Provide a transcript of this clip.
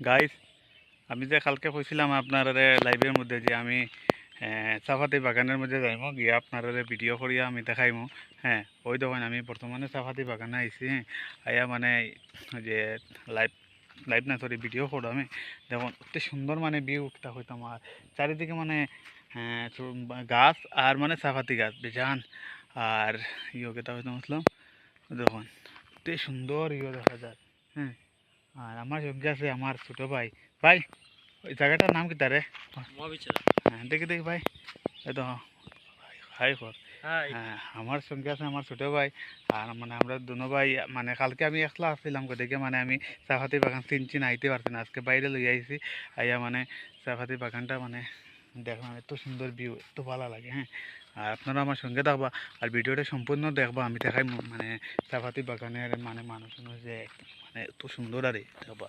Guys আমি যে কালকে কইছিলাম আপনার লাইভের মধ্যে যে আমি আহ, চাপাতি বাগানের মধ্যে যাইমো গিয়ে আপনার ভিডিও করিয়া আমি দেখাইমো হ্যাঁ ওই দেখেন আমি বর্তমানে চাপাতি বাগানে আইছি হ্যাঁ আইয়া মানে যে লাইভ লাইভ না সরি ভিডিও করো আমি দেখুন অতি সুন্দর মানে ভিউটা হইতাম আর চারিদিকে মানে আহ, গাছ আর মানে চাপাতি গাছ বেজান আর ইয়ে কেটা হইতাম আসলাম দেখুন অতি সুন্দর ইয়ে দেখা যায় হ্যাঁ। আর আমার সঙ্গে আছে আমার ছোটো ভাই। ভাই ওই জায়গাটার নাম কি তারে? হ্যাঁ দেখি দেখি ভাই। তো হাই। কর হ্যাঁ আমার সঙ্গে আছে আমার ছোটো ভাই। আর মানে আমরা দুনো ভাই মানে কালকে আমি একলা আসছিলাম দেখে মানে আমি চাপাতি বাগান চিনচিন আইতে পারছি না। আজকে বাইরে লই আইছি আইয়া মানে চাপাতি বাগানটা মানে দেখলাম, এত সুন্দর ভিউ এত ভালো লাগে হ্যাঁ। আর আপনারা আমার সঙ্গে থাকবা, আর ভিডিওটা সম্পূর্ণ দেখবা, আমি দেখাই মানে চাপাতি বাগানের মানে মানুষ যে মানে এত সুন্দর আরে দেখবা।